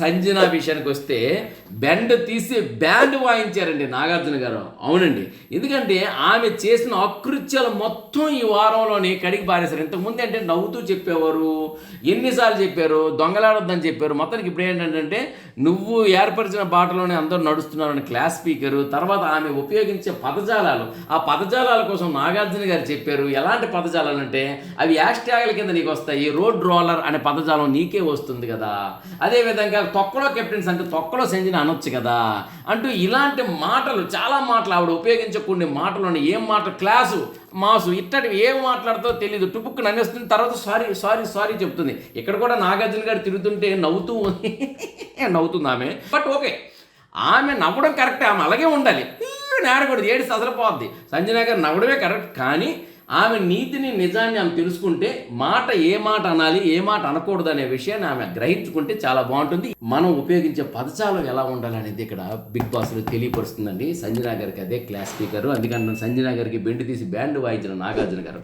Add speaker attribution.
Speaker 1: సంజన విషయానికి వస్తే బెండ్ తీసి బ్యాండ్ వాయించారండి నాగార్జున గారు. అవునండి. ఎందుకంటే ఆమె చేసిన అకృత్యాలు మొత్తం ఈ వారంలోనే కడిగి పారేశారు. ఇంతకుముందు అంటే నవ్వుతూ చెప్పేవారు ఎన్నిసార్లు చెప్పారు దొంగలాడొద్దని చెప్పారు. మొత్తానికి ఇప్పుడు ఏంటంటే నువ్వు ఏర్పరిచిన బాటలోనే అందరూ నడుస్తున్నారని క్లాస్ స్పీకరు తర్వాత ఆమె ఉపయోగించే పదజాలాలు. ఆ పదజాలాల కోసం నాగార్జున గారు చెప్పారు ఎలాంటి పదజాలాలు అంటే అవి యాష్ ట్యాగుల కింద నీకు వస్తాయి రోడ్ రోలర్ అనే పదజాలం నీకే వస్తుంది కదా. అదేవిధంగా తొక్కలో కెప్టెన్స్ అంటే తొక్కలో సెంజిని అనొచ్చు కదా. అంటూ ఇలాంటి మాటలు చాలా మాటలు ఆవిడ ఉపయోగించకుండా కొన్ని మాటలు ఏం మాట? క్లాసు మాసు ఇట్టటి ఏం మాట్లాడుతో తెలియదు టుపుక్కు నన్నేస్తుంది తర్వాత సారీ సారీ సారీ చెప్తుంది. ఇక్కడ కూడా నాగార్జున గారు తిరుగుతుంటే నవ్వుతూ నవ్వుతుంది ఆమె. బట్ ఓకే ఆమె నవ్వడం కరెక్ట్ ఆమె అలాగే ఉండాలి. నేడకూడదు అసలు పోద్ది. సంజన గారు నవ్వడమే కరెక్ట్ కానీ ఆమె నీతిని నిజాన్ని ఆమె తెలుసుకుంటే మాట ఏ మాట అనాలి ఏ మాట అనకూడదు అనే విషయాన్ని ఆమె గ్రహించుకుంటే చాలా బాగుంటుంది. మనం ఉపయోగించే పదజాలం ఎలా ఉండాలి అనేది ఇక్కడ బిగ్ బాస్లో తెలియపరుస్తుందండి. సంజనా గారికి అదే క్లాస్ స్పీకర్ అందుకని సంజనా గారికి బెండ్ తీసి బ్యాండ్ వాయించిన నాగార్జున గారు.